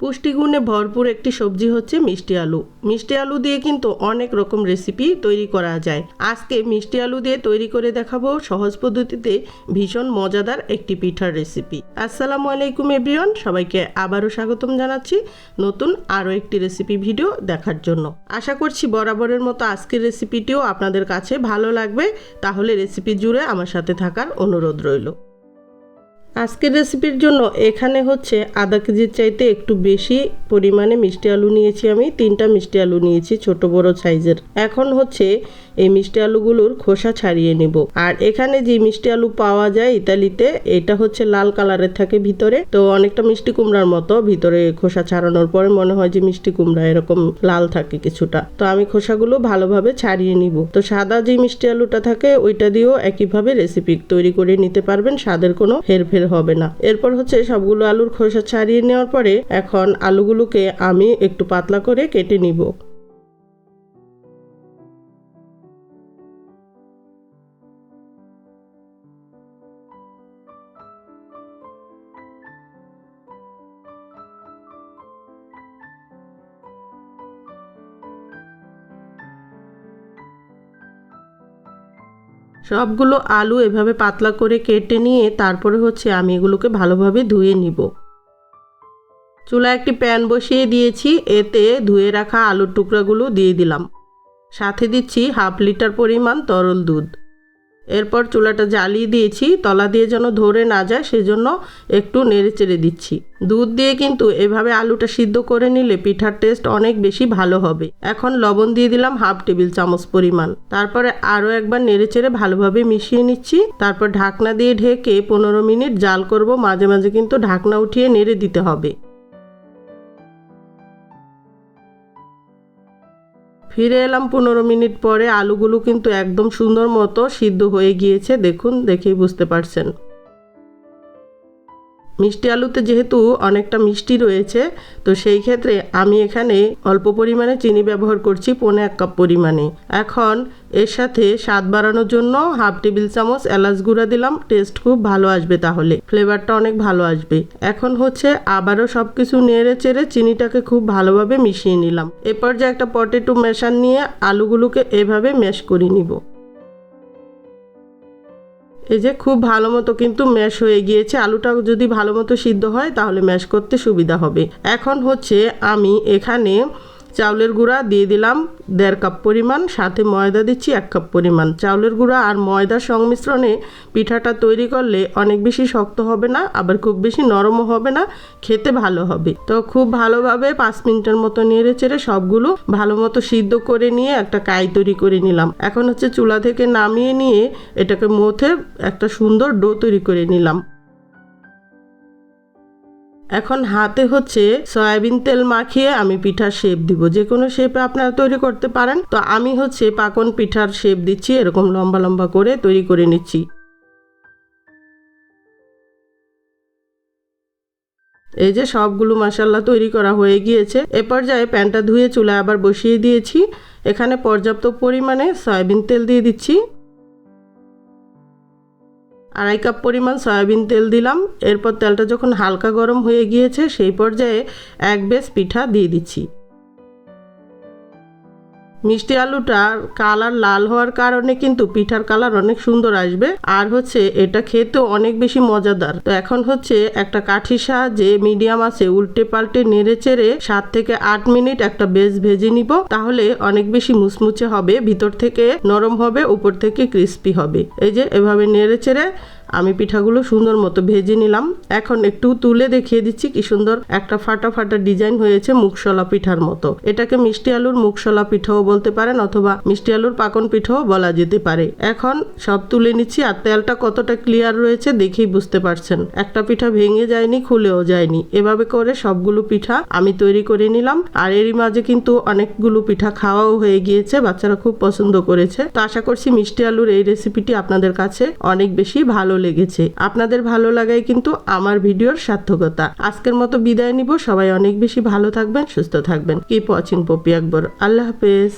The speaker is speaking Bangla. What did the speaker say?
পুষ্টিগুণে ভরপুর একটি সবজি হচ্ছে মিষ্টি আলু। মিষ্টি আলু দিয়ে কিন্তু অনেক রকম রেসিপি তৈরি করা যায়। আজকে মিষ্টি আলু দিয়ে তৈরি করে দেখাবো সহজ পদ্ধতিতে ভীষণ মজাদার একটি পিঠার রেসিপি আসসালামু আলাইকুম এভরিওয়ান সবাইকে আবারও স্বাগতম জানাচ্ছি নতুন আরও একটি রেসিপি ভিডিও দেখার জন্য। আশা করছি বরাবরের মতো আজকের রেসিপিটিও আপনাদের কাছে ভালো লাগবে, তাহলে রেসিপি জুড়ে আমার সাথে থাকার অনুরোধ রইল। আজকের রেসিপির জন্য এখানে হচ্ছে আধা কেজির চাইতে একটু বেশি পরিমাণে মিষ্টি আলু নিয়েছি আমি। তিনটা মিষ্টি আলু নিয়েছি ছোট বড় সাইজের। এখন হচ্ছে এই মিষ্টি আলুগুলোর খোসা ছাড়িয়ে নেব। আর এখানে যে মিষ্টি আলু পাওয়া যায় ইতালিতে, এটা হচ্ছে লাল কালারের থাকে ভিতরে। তো অনেকটা মিষ্টি কুমড়ার মতো ভিতরে খোসা ছাড়ানোর পরে মনে হয় যে মিষ্টি কুমড়া এরকম লাল থাকে কিছুটা। তো আমি খোসাগুলো ভালোভাবে ছাড়িয়ে নিব। তো সাদা যে মিষ্টি আলুটা থাকে, ওইটা দিয়েও একইভাবে রেসিপি তৈরি করে নিতে পারবেন। স্বাদের কোনো হেরফের হবে না। এরপর হচ্ছে সবগুলো আলুর খোসা ছাড়িয়ে নেওয়ার পরে এখন আলুগুলোকে আমি একটু পাতলা করে কেটে নিব। সবগুলো আলু এভাবে পাতলা করে কেটে নিয়ে তারপরে হচ্ছে আমি এগুলোকে ভালোভাবে ধুয়ে নিব। চুলা একটি প্যান বসিয়ে দিয়েছি, এতে ধুয়ে রাখা আলুর টুকরাগুলো দিয়ে দিলাম। সাথে দিচ্ছি হাফ লিটার পরিমাণ তরল দুধ। এরপর চুলাটা জ্বালিয়ে দিয়েছি। তলা দিয়ে যেন ধরে না যায়, সেজন্য একটু নেড়ে চেড়ে দিচ্ছি। দুধ দিয়ে কিন্তু এভাবে আলুটা সিদ্ধ করে নিলে পিঠার টেস্ট অনেক বেশি ভালো হবে। এখন লবণ দিয়ে দিলাম হাফ টেবিল চামচ পরিমাণ। তারপরে আরও একবার নেড়ে চেড়ে ভালোভাবে মিশিয়ে নিচ্ছি। তারপর ঢাকনা দিয়ে ঢেকে পনেরো মিনিট জাল করব। মাঝে মাঝে কিন্তু ঢাকনা উঠিয়ে নেড়ে দিতে হবে। ফিরে এলাম পনেরো মিনিট পরে। আলুগুলো কিন্তু একদম সুন্দর মতো সিদ্ধ হয়ে গিয়েছে। দেখুন, দেখেই বুঝতে পারছেন। মিষ্টি আলুতে যেহেতু অনেকটা মিষ্টি রয়েছে, তো সেই ক্ষেত্রে আমি এখানে অল্প পরিমাণে চিনি ব্যবহার করছি, পৌনে এক কাপ পরিমাণে। এখন এর সাথে স্বাদ বাড়ানোর জন্য হাফ টেবিল চামচ এলাচ গুঁড়া দিলাম, টেস্ট খুব ভালো আসবে তাহলে। ফ্লেভারটা অনেক ভালো আসবে। এখন হচ্ছে আবারও সব কিছু নেড়ে চেড়ে চিনিটাকে খুব ভালোভাবে মিশিয়ে নিলাম। এরপর যে একটা পটেটো মেশান নিয়ে আলুগুলোকে এভাবে ম্যাশ করে নিব। এই যে খুব ভালো মতো কিন্তু ম্যাশ হয়ে গিয়েছে। আলুটা যদি ভালো মতো সিদ্ধ হয়, তাহলে ম্যাশ করতে সুবিধা হবে। এখন হচ্ছে আমি এখানে চাউলের গুঁড়া দিয়ে দিলাম দেড় কাপ পরিমাণ, সাথে ময়দা দিচ্ছি এক কাপ পরিমাণ। চাউলের গুঁড়া আর ময়দার সংমিশ্রণে পিঠাটা তৈরি করলে অনেক বেশি শক্ত হবে না, আবার খুব বেশি নরমও হবে না, খেতে ভালো হবে। তো খুব ভালোভাবে পাঁচ মিনিটের মতো নেড়ে চেড়ে সবগুলো ভালো মতো সিদ্ধ করে নিয়ে একটা কাই তৈরি করে নিলাম। এখন হচ্ছে চুলা থেকে নামিয়ে নিয়ে এটাকে মথে একটা সুন্দর ডো তৈরি করে নিলাম। এখন হাতে হচ্ছে সয়াবিন তেল মাখিয়ে আমি পিঠার শেপ দিব। যে কোনো শেপে আপনারা তৈরি করতে পারেন। তো আমি হচ্ছে পাকন পিঠার শেপ দিচ্ছি, এরকম লম্বা লম্বা করে তৈরি করে নিচ্ছি। এই যে সবগুলো মশাল্লা তৈরি করা হয়ে গিয়েছে। এ পর্যায়ে প্যানটা ধুয়ে চুলায় আবার বসিয়ে দিয়েছি। এখানে পর্যাপ্ত পরিমাণে সয়াবিন তেল দিয়ে দিচ্ছি। আড়াই কাপ পরিমাণ সয়াবিন তেল দিলাম। এরপর তেলটা যখন হালকা গরম হয়ে গিয়েছে, সেই পর্যায়ে এক বেস পিঠা দিয়ে দিচ্ছি। মিষ্টি আলুটার কালার লাল হওয়ার কারণে কিন্তু পিঠার কালার অনেক সুন্দর আসবে। আর হচ্ছে এটা খেতেও অনেক বেশি মজাদার। তো এখন হচ্ছে একটা কাঠির সাহায্যে মিডিয়াম আছে, উল্টে পাল্টে নেড়ে চেড়ে সাত থেকে আট মিনিট একটা বেশ ভেজে নিব। তাহলে অনেক বেশি মুচমুচে হবে, ভিতর থেকে নরম হবে, উপর থেকে ক্রিস্পি হবে। এই যে এভাবে নেড়ে চেড়ে আমি পিঠাগুলো সুন্দর মতো ভেজে নিলাম। এখন একটু তুলে দেখিয়ে দিচ্ছি কি সুন্দর একটা ফাটা ফাটা ডিজাইন হয়েছে মুখশলা পিঠার মতো। এটাকে মিষ্টি আলুর মুখশলা পিঠাও বলতে পারেন অথবা মিষ্টি আলুর পাকন পিঠাও বলা যেতে পারে। এখন সব তুলে নিচ্ছি আর তেলটা কতটা ক্লিয়ার রয়েছে দেখেই বুঝতে পারছেন। একটা পিঠা ভেঙে যায়নি, খুলেও যায়নি। এভাবে করে সবগুলো পিঠা আমি তৈরি করে নিলাম। আর এরই মাঝে কিন্তু অনেকগুলো পিঠা খাওয়াও হয়ে গিয়েছে, বাচ্চারা খুব পছন্দ করেছে। তো আশা করছি মিষ্টি আলুর এই রেসিপিটি আপনাদের কাছে অনেক বেশি ভালো লেগেছে। আপনাদের ভালো লাগাই কিন্তু আমার ভিডিওর সার্থকতা। আজকের মতো বিদায় নিব। সবাই অনেক বেশি ভালো থাকবেন, সুস্থ থাকবেন। কিপ ওয়াচিং পপি আকবর আল্লাহ হাফেজ।